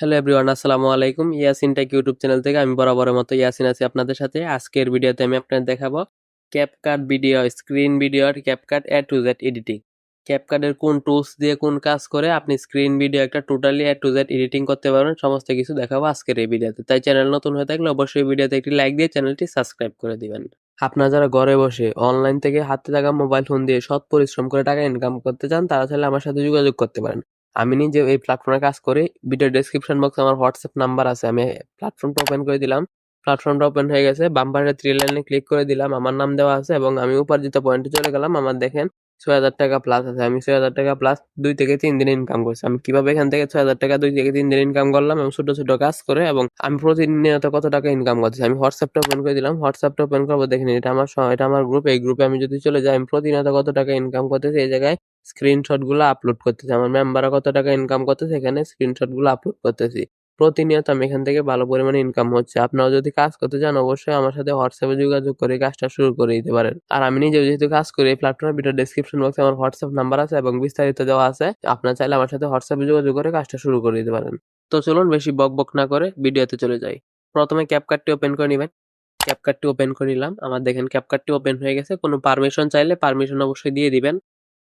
Hello everyone আসসালামু আলাইকুম। Yasin take YouTube channel থেকে আমি বরাবরের মতো ইয়াসিন আছি আপনাদের সাথে। আজকের ভিডিওতে আমি আপনাদের দেখাবো ক্যাপকাট ভিডিও স্ক্রিন ভিডিওর CapCut A to Z editing ক্যাপকাটের কোন টুলস দিয়ে কোন কাজ করে, আপনি স্ক্রিন ভিডিও একটা totally A to Z editing করতে পারবেন, সমস্ত কিছু দেখাবো আজকের এই ভিডিওতে। তাই চ্যানেল নতুন হয়ে থাকলে অবশ্যই ভিডিওতে একটি লাইক দিয়ে চ্যানেলটি সাবস্ক্রাইব করে দিবেন। আপনারা যারা ঘরে বসে অনলাইন থেকে হাতে থাকা মোবাইল ফোন দিয়ে সৎ পরিশ্রম করে টাকা ইনকাম করতে চান, তারা চাইলে আমার সাথে যোগাযোগ করতে পারেন। আমি নিজে এই প্ল্যাটফর্মে কাজ করি ভিডিও ডেসক্রিপশন বক্সে আমার হোয়াটসঅ্যাপ নাম্বার আছে, আমি প্ল্যাটফর্মটা ওপেন করে দিলাম। প্ল্যাটফর্মটা ওপেন হয়ে গেছে বাম্পারে থ্রি লাইনে ক্লিক করে দিলাম, আমার নাম দেওয়া আছে এবং আমি উপার্জিত পয়েন্টে চলে গেলাম। আমার দেখেন ছয় হাজার টাকা প্লাস আছে। আমি ছয় হাজার টাকা প্লাস দুই থেকে তিন দিন ইনকাম করছি। আমি কীভাবে এখান থেকে ছয় হাজার টাকা দুই থেকে তিন দিন ইনকাম করলাম এবং ছোট ছোট কাজ করে এবং আমি প্রতিনিয়ত কত টাকা ইনকাম করছি আমি হোয়াটসঅ্যাপটা ওপেন করে দিলাম। হোয়াটসঅ্যাপটা ওপেন করব দেখেন এটা আমার এটা আমার গ্রুপ এই গ্রুপে আমি যদি চলে যাই, আমি প্রতিনিয়ত কত টাকা ইনকাম করতেছি? এই জায়গায় স্ক্রিনশটগুলো আপলোড করতেছি। আমার মেম্বাররা কত টাকা ইনকাম করতেছে? এখানে স্ক্রিনশটগুলো আপলোড করতেছি। প্রতিনিয়ত আমি এখান থেকে ভালো পরিমাণে ইনকাম হচ্ছে। আপনারা যদি কাজ করতে চান, অবশ্যই আমার সাথে হোয়াটসঅ্যাপে যোগাযোগ করে কাজটা শুরু করে দিতে পারেন। আর আমি নিজেও যেহেতু কাজ করি, এই প্ল্যাটফর্মের ভিডিও ডেসক্রিপশন বক্সে আমার হোয়াটসঅ্যাপ নাম্বার আছে এবং বিস্তারিত দেওয়া আছে। আপনারা চাইলে আমার সাথে হোয়াটসঅ্যাপে যোগাযোগ করে কাজটা শুরু করে দিতে পারেন। তো চলুন বেশি বক বক না করে ভিডিওতে চলে যাই। প্রথমে ক্যাপকাটটি ওপেন করে নেবেন। ক্যাপকাটটি ওপেন করে নিলাম। আমার দেখেন ক্যাপকাটটি ওপেন হয়ে গেছে। কোনো পারমিশন চাইলে পারমিশন অবশ্যই দিয়ে দিবেন।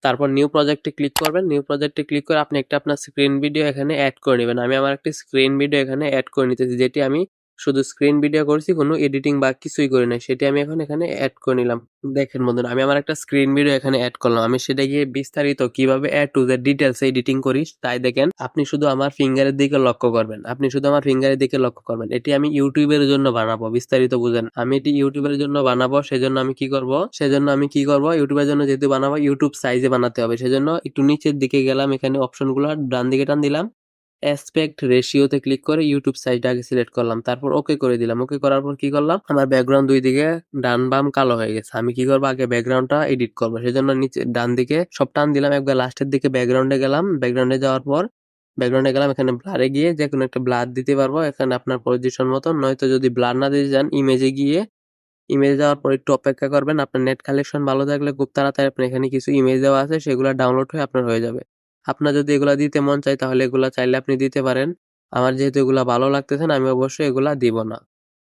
তারপর নিউ প্রজেক্টে ক্লিক করবেন। নিউ প্রজেক্টে ক্লিক করে আপনি একটা আপনার স্ক্রিন ভিডিও এখানে অ্যাড করে নেবেন। আমি আমার একটি স্ক্রিন ভিডিও এখানে অ্যাড করে নিতেছি, যেটি আমি শুধু স্ক্রিন ভিডিও করছি, কোনো এডিটিং বা কিছুই করি নাই। সেটি আমি এখন এখানে অ্যাড করে নিলাম। দেখেন বন্ধুরা, আমি আমার একটা স্ক্রিন ভিডিও এখানে অ্যাড করলাম। আমি সেটা গিয়ে বিস্তারিত কীভাবে add to the details editing করি তাই দেখেন, আপনি শুধু আমার ফিঙ্গারের দিকে লক্ষ্য করবেন। আপনি শুধু আমার ফিঙ্গারের দিকে লক্ষ্য করবেন। এটি আমি ইউটিউবের জন্য বানাবো, বিস্তারিত বুঝেন। আমি এটি ইউটিউবের জন্য বানাবো, সেজন্য আমি কি করব? সেজন্য আমি কি করব? ইউটিউবের জন্য যেহেতু বানাবো ইউটিউব সাইজে বানাতে হবে। সেজন্য একটু নিচের দিকে গেলাম, এখানে অপশনগুলো ডান দিকে টান দিলাম। অ্যাসপেক্ট রেশিওতে ক্লিক করে ইউটিউব সাইটটা আগে সিলেক্ট করলাম। তারপর ওকে করে দিলাম। ওকে করার পর কি করলাম? আমার ব্যাকগ্রাউন্ড দুই দিকে ডান বাম কালো হয়ে গেছে। আমি কি করব? আগে ব্যাকগ্রাউন্ডটা এডিট করব। সেজন্য নিচে ডান দিকে সব টান দিলাম। একবার লাস্টের দিকে ব্যাকগ্রাউন্ডে গেলাম। ব্যাকগ্রাউন্ডে যাওয়ার পর ব্যাকগ্রাউন্ডে গেলাম। এখানে ব্লারে গিয়ে যে কোনো একটা ব্লার দিতে পারব। এখানে আপনার পজিশন মতো নয়তো যদি ব্লার না দিতে যান ইমেজে গিয়ে ইমেজ দেওয়ার পর একটু অপেক্ষা করবেন। আপনার নেট কালেকশন ভালো থাকলে খুব তাড়াতাড়ি আপনার এখানে কিছু ইমেজ দেওয়া আছে, সেগুলো ডাউনলোড হয়ে আপনার হয়ে যাবে। আপনার যদি এগুলা দিতে মন চায়, তাহলে এগুলা চাইলে আপনি দিতে পারেন। আমার যেহেতু এগুলা ভালো লাগতেছে না, আমি অবশ্যই এগুলা দিব না।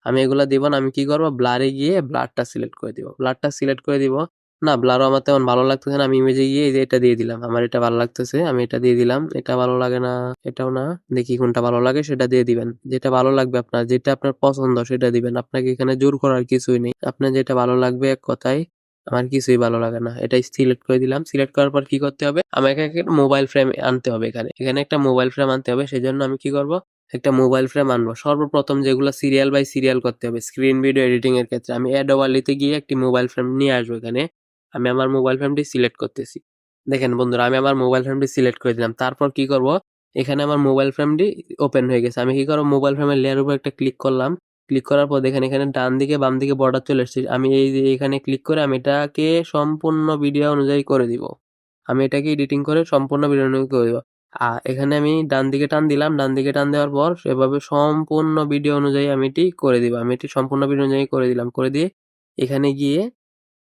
আমি এগুলা দিব না, আমি কি করব? ব্লারে গিয়ে ব্লারটা সিলেক্ট করে দিব। ব্লারটা সিলেক্ট করে দিব। না ব্লারও আমার তেমন ভালো লাগতেছে না, আমি ইমেজে গিয়ে এই যে এটা দিয়ে দিলাম। আমার এটা ভালো লাগতেছে, আমি এটা দিয়ে দিলাম। এটা ভালো লাগে না, এটাও না। দেখি কোনটা ভালো লাগে, সেটা দিয়ে দিবেন। যেটা ভালো লাগবে আপনার, যেটা আপনার পছন্দ, সেটা দিবেন। আপনাকে এখানে জোর করার কিছুই নেই। আপনার যেটা ভালো লাগবে এক কথায় আমার কিছুই ভালো লাগে না। এটা সিলেক্ট করে দিলাম। সিলেক্ট করার পর কি করতে হবে? আমাকে একটা মোবাইল ফ্রেম আনতে হবে এখানে। এখানে একটা মোবাইল ফ্রেম আনতে হবে। সেই জন্য আমি কি করব? একটা মোবাইল ফ্রেম আনব। সর্বপ্রথম যেগুলো সিরিয়াল বাই সিরিয়াল করতে হবে স্ক্রিন ভিডিও এডিটিং এর ক্ষেত্রে। আমি অ্যাডোয়ালিতে গিয়ে একটি মোবাইল ফ্রেম নিয়ে আসব এখানে। আমি আমার মোবাইল ফ্রেমটি সিলেক্ট করতেছি। দেখেন বন্ধুরা, আমি আমার মোবাইল ফ্রেমটি সিলেক্ট করে দিলাম। তারপর কি করব? এখানে আমার মোবাইল ফ্রেমটি ওপেন হয়ে গেছে। আমি কি করব? মোবাইল ফ্রেমের লেয়ার উপর একটা ক্লিক করলাম। ক্লিক করার পর দেখেন এখানে ডান দিকে বাম দিকে বর্ডার চলে এসেছে। আমি এই এখানে ক্লিক করে আমি এটাকে সম্পূর্ণ ভিডিও অনুযায়ী করে দিব। আমি এটাকে এডিটিং করে সম্পূর্ণ ভিডিও অনুযায়ী করে দিব। আর এখানে আমি ডান দিকে টান দিলাম ডান দিকে টান দেওয়ার পর সেভাবে সম্পূর্ণ ভিডিও অনুযায়ী আমি এটি করে দিব। আমি এটি সম্পূর্ণ ভিডিও অনুযায়ী করে দিলাম। করে দিয়ে এখানে গিয়ে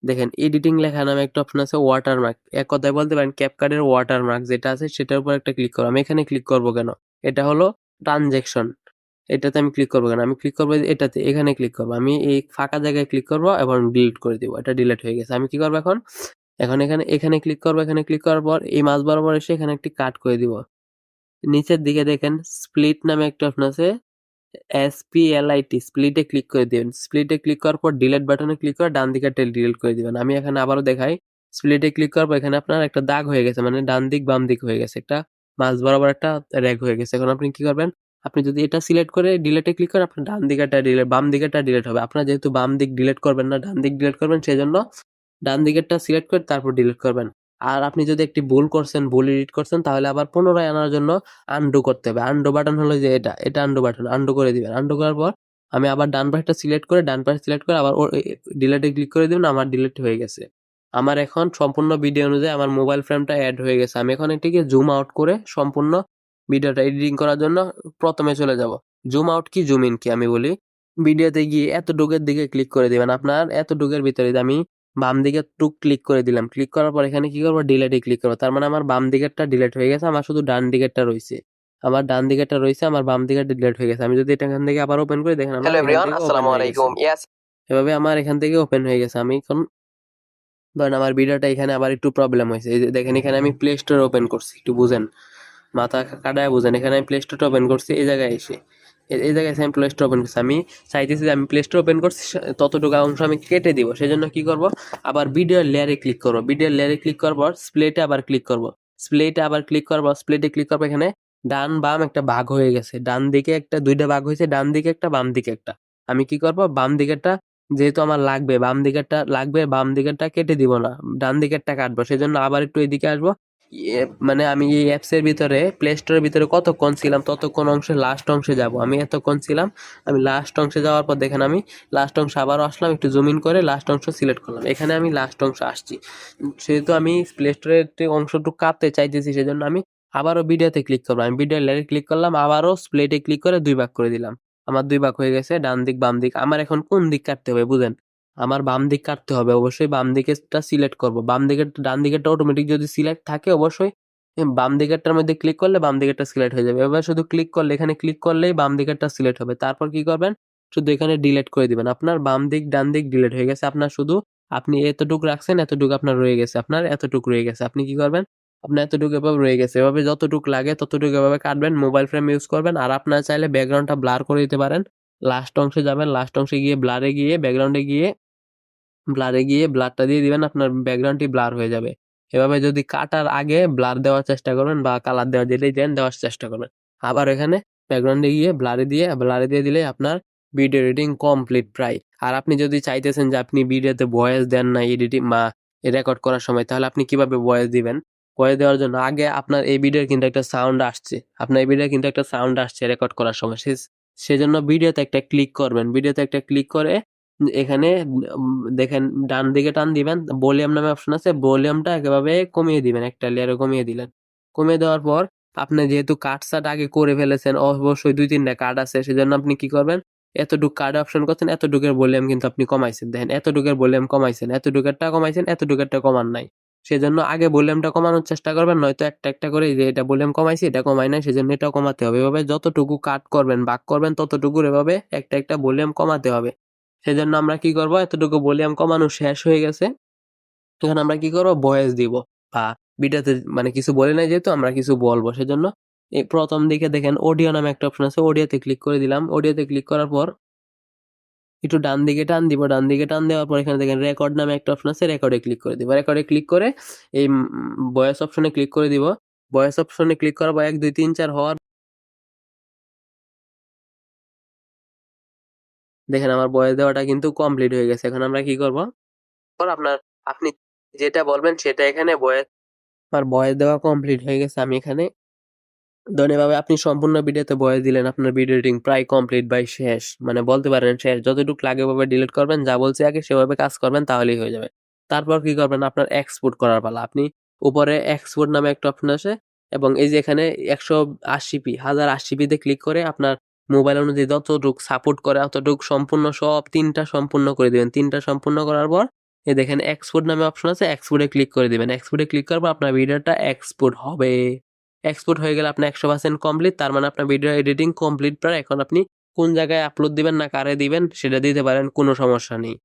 দেখেন এডিটিং লেখা নামে একটা অপশন আছে ওয়াটারমার্ক এক কথায় বলতে পারেন ক্যাপকার্ডের ওয়াটারমার্ক যেটা আছে সেটার উপর একটা ক্লিক করো। আমি এখানে ক্লিক করব কেন? এটা হলো ট্রানজেকশন এটাতে আমি ক্লিক করব কেন? আমি ক্লিক করব এটাতে, এখানে ক্লিক করব। আমি এই ফাঁকা জায়গায় ক্লিক করব এবং ডিলিট করে দিব। এটা ডিলিট হয়ে গেছে। আমি কি করব এখন? এখন এখানে এখানে ক্লিক করব, এখানে ক্লিক করার পর এই মাছ বরাবর এসে এখানে একটি কাট করে দিব। নিচের দিকে দেখেন স্প্লিট নামে একটা অপশন আছে S P L I T স্প্লিটে click করে দিবেন। স্প্লিটে ক্লিক করার পর ডিলেট বাটনে ক্লিক করে ডান দিকে টেল ডিলিট করে দিবেন। আমি এখানে আবারও দেখাই স্প্লিটে ক্লিক করার পর এখানে আপনার একটা দাগ হয়ে গেছে মানে ডান দিক বাম দিক হয়ে গেছে। একটা মাঝ বরাবর একটা র্যাগ হয়ে গেছে। এখন আপনি কি করবেন? আপনি যদি এটা সিলেক্ট করে ডিলেটে ক্লিক করেন, আপনার ডান দিকেটা ডিলেট বাম দিকেরটা ডিলেট হবে। আপনার যেহেতু বাম দিক ডিলেট করবেন না, ডান দিক ডিলেট করবেন সেই জন্য ডান দিকেরটা সিলেক্ট করে তারপর ডিলিট করবেন। আর আপনি যদি একটি ভুল করছেন, ভুল এডিট করছেন, তাহলে আবার পুনরায় আনার জন্য আন্ডু করতে হবে। আন্ডু বাটন হলো যে এটা এটা আন্ডু বাটন আন্ডু করে দিবেন। আন্ডু করার পর আমি আবার ডান পাশটা সিলেক্ট করে, ডান পাশ সিলেক্ট করে আবার ডিলেটে ক্লিক করে দিবেন, আমার ডিলেট হয়ে গেছে। আমার এখন সম্পূর্ণ ভিডিও অনুযায়ী আমার মোবাইল ফ্রেমটা অ্যাড হয়ে গেছে। আমি এখন এটিকে জুম আউট করে সম্পূর্ণ ভিডিওটা এডিটিং করার জন্য প্রথমে চলে যাব। জুম আউট কি জুম ইন কি আমি বলি। ভিডিওতে গিয়ে এতটুকের দিকে ক্লিক করে দিবেন। আপনার এতটুকের ভিতরে আমি বাম দিকে টুক ক্লিক করে দিলাম ক্লিক করার পর এখানে কি করব? ডিলেটে ক্লিক করব। তার মানে আমার বাম দিকেরটা ডিলেট হয়ে গেছে আমার শুধু ডান দিকেরটা রয়েছে। আমার ডান দিকেরটা রয়েছে আমার বাম দিকেরটা ডিলেট হয়ে গেছে। আমি যদি এটা এখান থেকে আবার ওপেন করি দেখেন এভাবে আমার এখান থেকে ওপেন হয়ে গেছে। আমি এখন ধরেন আমার ভিডিওটা এখানে আবার একটু প্রবলেম হয়েছে। এই যে দেখেন এখানে আমি প্লে স্টোর ওপেন করছি একটু বুঝেন। মাথা কাটায় বুঝেন। এখানে আমি প্লে স্টোর ওপেন করছি, এই জায়গায় এসে। এই জায়গায় এসে আমি প্লে স্টোর ওপেন করছি। আমি চাইতেছি যে আমি প্লে স্টোর ওপেন করছি ততটুকু অংশ আমি কেটে দিব। সেই জন্য কি করব? আবার ভিডিও লেয়ারে ক্লিক করব। ভিডিও লেয়ারে ক্লিক করার পর স্প্লেটে আবার ক্লিক করব। স্প্লেটে আবার ক্লিক করব স্প্লেটে ক্লিক করব এখানে ডান বাম একটা ভাগ হয়ে গেছে। ডান দিকে একটা, দুইটা ভাগ হয়েছে, ডান দিকে একটা, বাম দিকে একটা। আমি কি করব? বাম দিকেরটা যেহেতু আমার লাগবে, বাম দিকেরটা লাগবে, বাম দিকেরটা কেটে দিব না। ডান দিকেরটা কাটবো। সেজন্য আবার একটু এদিকে আসব। মানে আমি এই অ্যাপসের ভিতরে প্লে স্টোরের ভিতরে কতক্ষণ ছিলাম, ততক্ষণ অংশে লাস্ট অংশে যাব। আমি এতক্ষণ ছিলাম, আমি লাস্ট অংশে যাওয়ার পর দেখেন আমি লাস্ট অংশ আবারও আসলাম, একটু জুম ইন করে লাস্ট অংশ সিলেক্ট করলাম। এখানে আমি লাস্ট অংশ আসছি। সেহেতু আমি প্লে স্টোরের অংশটুকু কাটতে চাইতেছি, সেজন্য আমি আবারও ভিডিওতে ক্লিক করলাম। আমি ভিডিও লেয়ারে ক্লিক করলাম, আবারও স্প্লেটে ক্লিক করে দুই ভাগ করে দিলাম। আমার দুই ভাগ হয়ে গেছে ডান দিক বাম দিক আমার এখন কোন দিক কাটতে হবে, বুঝেন? আমার বাম দিক কাটতে হবে। অবশ্যই বাম দিকেরটা সিলেক্ট করব। বাম দিকের ডান দিকেরটা অটোমেটিক যদি সিলেক্ট থাকে অবশ্যই বাম দিকেরটার মধ্যে ক্লিক করলে বাম দিকেরটা সিলেক্ট হয়ে যাবে। এবার শুধু ক্লিক করলে, এখানে ক্লিক করলেই বাম দিকেরটা সিলেক্ট হবে। তারপর কি করবেন? শুধু এখানে ডিলেট করে দিবেন। আপনার বাম দিক, ডান দিক ডিলেট হয়ে গেছে। আপনার শুধু, আপনি এতটুকু রাখছেন, এতটুকু আপনার রয়ে গেছে। আপনার এতটুকু রয়ে গেছে। আপনি কি করবেন? আপনার এতটুকু এভাবে রয়ে গেছে। এভাবে যতটুকু লাগে, ততটুকু এভাবে কাটবেন। মোবাইল ফ্রেম ইউজ করবেন। আর আপনার চাইলে ব্যাকগ্রাউন্ডটা ব্লার করে দিতে পারেন। লাস্ট অংশে যাবেন। লাস্ট অংশে গিয়ে ব্লারে গিয়ে ব্যাকগ্রাউন্ডে গিয়ে ব্লারে গিয়ে ব্লারটা দিয়ে দিবেন, আপনার ব্যাকগ্রাউন্ডটি ব্লার হয়ে যাবে। এভাবে যদি কাটার আগে ব্লার দেওয়ার চেষ্টা করবেন বা কালার দেওয়া যেটাই দেন, দেওয়ার চেষ্টা করবেন। আবার এখানে ব্যাকগ্রাউন্ডে গিয়ে ব্লারে দিয়ে ব্লারে দিয়ে দিলে আপনার ভিডিও এডিটিং কমপ্লিট প্রায়। আর আপনি যদি চাইতেছেন যে আপনি ভিডিওতে ভয়েস দেন না এডিটিং বা রেকর্ড করার সময়, তাহলে আপনি কীভাবে ভয়েস দিবেন? ভয়েস দেওয়ার জন্য আগে আপনার এই ভিডিওর কিন্তু একটা সাউন্ড আসছে। আপনার এই ভিডিওর কিন্তু একটা সাউন্ড আসছে রেকর্ড করার সময়। সে, সেজন্য ভিডিওতে একটা ক্লিক করবেন। ভিডিওতে একটা ক্লিক করে এখানে দেখেন ডান দিকে টান দিবেন, ভলিউম নামে অপশন আছে, ভলিউমটা একেবারে কমিয়ে দিবেন, একটা লেয়ারে কমিয়ে দিলেন। কমিয়ে দেওয়ার পর, আপনি যেহেতু কাট সাট আগে করে ফেলেছেন, অবশ্যই দুই তিনটা কার্ড আছে, সেজন্য আপনি কি করবেন, এতটুক কার্ড অপশন করছেন, এতটুকের ভলিউম কিন্তু আপনি কমাইছেন। দেখেন, এতটুকের ভলিউম কমাইছেন, এতটুকেরটা কমাইছেন, এতটুকেরটা কমান নাই। সেজন্য আগে ভলিউমটা কমানোর চেষ্টা করবেন, নয়তো একটা একটা করে যে এটা ভলিউম কমাইছি, এটা কমাই নাই, সেজন্য এটাও কমাতে হবে। এভাবে যতটুকু কাট করবেন বাক করবেন, ততটুকুর এভাবে একটা একটা ভলিউম কমাতে হবে। সেজন্য আমরা কি করব? এতটুকু ভলিউম কমানো শেষ হয়ে গেছে। এখন আমরা কি করব? ভয়েস দিব বা ভিডিওতে মানে কিছু বলে নাই যেহেতু আমরা কিছু বলব। সেজন্য এই প্রথম দিকে দেখেন অডিও নামে একটা অপশন আছে, অডিওতে ক্লিক করে দিলাম। অডিওতে ক্লিক করার পর একটু ডান দিকে টান দিব। ডান দিকে টান দেওয়ার পর এখানে দেখেন রেকর্ড নামে একটা অপশন আছে, রেকর্ডে ক্লিক করে দিব। রেকর্ডে ক্লিক করে এই ভয়েস অপশনে ক্লিক করে দিব। ভয়েস অপশনে ক্লিক করার পর এক, দুই, তিন, চার হওয়ার দেখেন আমার বয়স দেওয়াটা কিন্তু কমপ্লিট হয়ে গেছে। এখন আমরা কি করব? পর আপনার, আপনি যেটা বলবেন সেটা এখানে ভয়েস আমার বয়স দেওয়া কমপ্লিট হয়ে গেছে আমি এখানে। এভাবে আপনি সম্পূর্ণ ভিডিওতে ভয়েস দিলেন, আপনার ভিডিও এডিটিং প্রায় কমপ্লিট বাই শেষ। মানে বলতে পারেন শেষ। যতটুকু লাগে ওভাবে ডিলিট করবেন, যা বলছে আগে সেভাবে কাজ করবেন, তাহলেই হয়ে যাবে। তারপর কি করবেন? আপনার এক্সপোর্ট করার পালা। আপনি উপরে এক্সপোর্ট নামে একটা অপশন আছে এবং এই যে এখানে একশো আশি পি, হাজার আশি পিতে ক্লিক করে আপনার মোবাইল অনুযায়ী যতটুকু সাপোর্ট করে, অতটুকু সম্পূর্ণ সব তিনটা সম্পূর্ণ করে দিবেন। তিনটা সম্পূর্ণ করার পর, এই দেখেন এক্সপোর্ট নামে অপশন আছে এক্সপোর্টে ক্লিক করে দিবেন। এক্সপোর্টে ক্লিক করার পর আপনার ভিডিওটা এক্সপোর্ট হবে। এক্সপোর্ট হয়ে গেলে আপনার একশো পার্সেন্ট কমপ্লিট তার মানে আপনার ভিডিও এডিটিং কমপ্লিট প্রায় এখন আপনি কোন জায়গায় আপলোড দিবেন না কারে দিবেন, সেটা দিতে পারেন, কোনো সমস্যা নেই।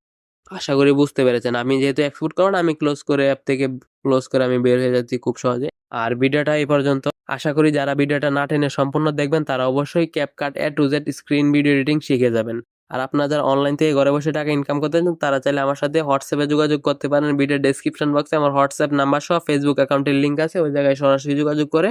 আশা করি বুঝতে পেরেছেন। আমি যেহেতু এক্সপোর্ট করেন আমি ক্লোজ করে অ্যাপ থেকে ক্লোজ করে আমি বের হয়ে যাচ্ছি খুব সহজে। আর ভিডিওটা এই পর্যন্ত। আশা করি যারা ভিডিওটা না টেনে সম্পূর্ণ দেখবেন, তারা অবশ্যই CapCut A to Z screen video editing শিখে যাবেন। আর আপনারা যারা অনলাইন থেকে ঘরে বসে টাকা ইনকাম করতে চান, তারা চাইলে আমার সাথে হোয়াটসঅ্যাপে যোগাযোগ করতে পারেন। ভিডিও ডেসক্রিপশন বক্সে আমার হোয়াটসঅ্যাপ নাম্বার সহ ফেসবুক অ্যাকাউন্টের লিঙ্ক আছে, ওই জায়গায় সরাসরি যোগাযোগ করে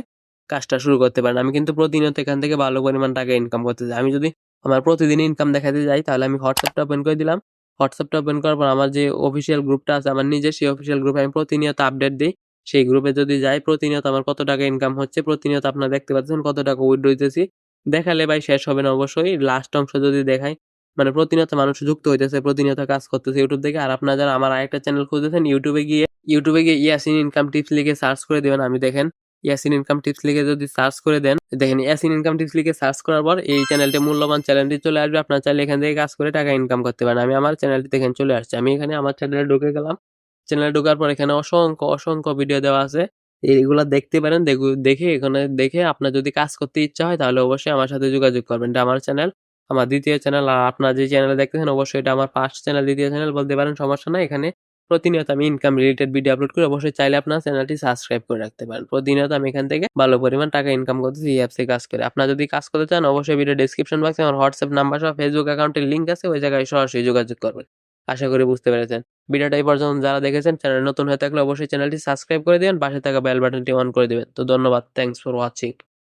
কাজটা শুরু করতে পারেন। আমি কিন্তু প্রতিনিয়ত এখান থেকে ভালো পরিমাণ টাকা ইনকাম করতে চাই আমি যদি আমার প্রতিদিন ইনকাম দেখাতে যাই, তাহলে আমি হোয়াটসঅ্যাপটা ওপেন করে দিলাম। হোয়াটসঅ্যাপটা ওপেন করার পর আমার যে অফিসিয়াল গ্রুপটা আছে, আমার নিজের সেই অফিসিয়াল গ্রুপে আমি প্রতিনিয়ত আপডেট দিই। সেই গ্রুপে যদি যাই, প্রতিনিয়ত আমার কত টাকা ইনকাম হচ্ছে, প্রতিনিয়ত আপনারা দেখতে পাচ্ছেন কত টাকা উইথড্র দিতেছি। দেখালে ভাই শেষ হবে না অবশ্যই লাস্ট অংশ যদি দেখাই মানে প্রতিনিয়ত মানুষ যুক্ত হইতেছে, প্রতিনিয়ত কাজ করতেছে ইউটিউব থেকে আর আপনারা যারা আমার আরেকটা চ্যানেল খুঁজতেছেন ইউটিউবে গিয়ে ইউটিউবে গিয়ে ইয়াসিন ইনকাম টিপস লিখে সার্চ করে দেবেন, আমি দেখেন। ইয়াসিন ইনকাম টিপস লিখে যদি সার্চ করে দেন, দেখেন ইয়াসিন ইনকাম টিপস লিখে সার্চ করার পর এই চ্যানেলটি মূল্যবান চ্যানেলটি চলে আসবে। আপনার চাইলে এখান থেকে কাজ করে টাকা ইনকাম করতে পারেন। আমি আমার চ্যানেলটি দেখেন চলে আসছে। আমি এখানে আমার চ্যানেলে ঢুকে গেলাম। চ্যানেলে ঢোকার পর এখানে অসংখ্য অসংখ্য ভিডিও দেওয়া আছে। এইগুলা দেখতে পারেন, দেখে এখানে, দেখে আপনার যদি কাজ করতে ইচ্ছা হয় তাহলে অবশ্যই আমার সাথে যোগাযোগ করবেন। এটা আমার চ্যানেল আমার দ্বিতীয় চ্যানেল আর আপনার যে চ্যানেলে দেখতেছেন অবশ্যই এটা আমার ফার্স্ট চ্যানেল দ্বিতীয় চ্যানেল বলতে পারেন, সমস্যা নাই। এখানে প্রতিনিয়ত আমি ইনকাম রিলেটেড ভিডিও আপলোড করি। অবশ্যই চাইলে আপনার চ্যানেলটি সাবস্ক্রাইব করে রাখতে পারেন। প্রতিনিয়ত আমি এখান থেকে ভালো পরিমাণ টাকা ইনকাম করতেছি এই অ্যাপসে কাজ করে। আপনার যদি কাজ করতে চান, অবশ্যই ভিডিও ডেসক্রিপশন বক্সে আমার হোয়াটসঅ্যাপ নাম্বার সহ ফেসবুক অ্যাকাউন্টের লিঙ্ক আছে, ওই জায়গায় সরাসরি যোগাযোগ করবেন। আশা করি বুঝতে পেরেছেন। ভিডিওটা এই পর্যন্ত যারা দেখেছেন, চ্যানেল নতুন হয়ে থাকলে অবশ্যই চ্যানেলটি সাবস্ক্রাইব করে দিবেন, পাশে থাকা বেল বাটনটি অন করে দিবেন। তো ধন্যবাদ থ্যাংকস ফর ওয়াচিং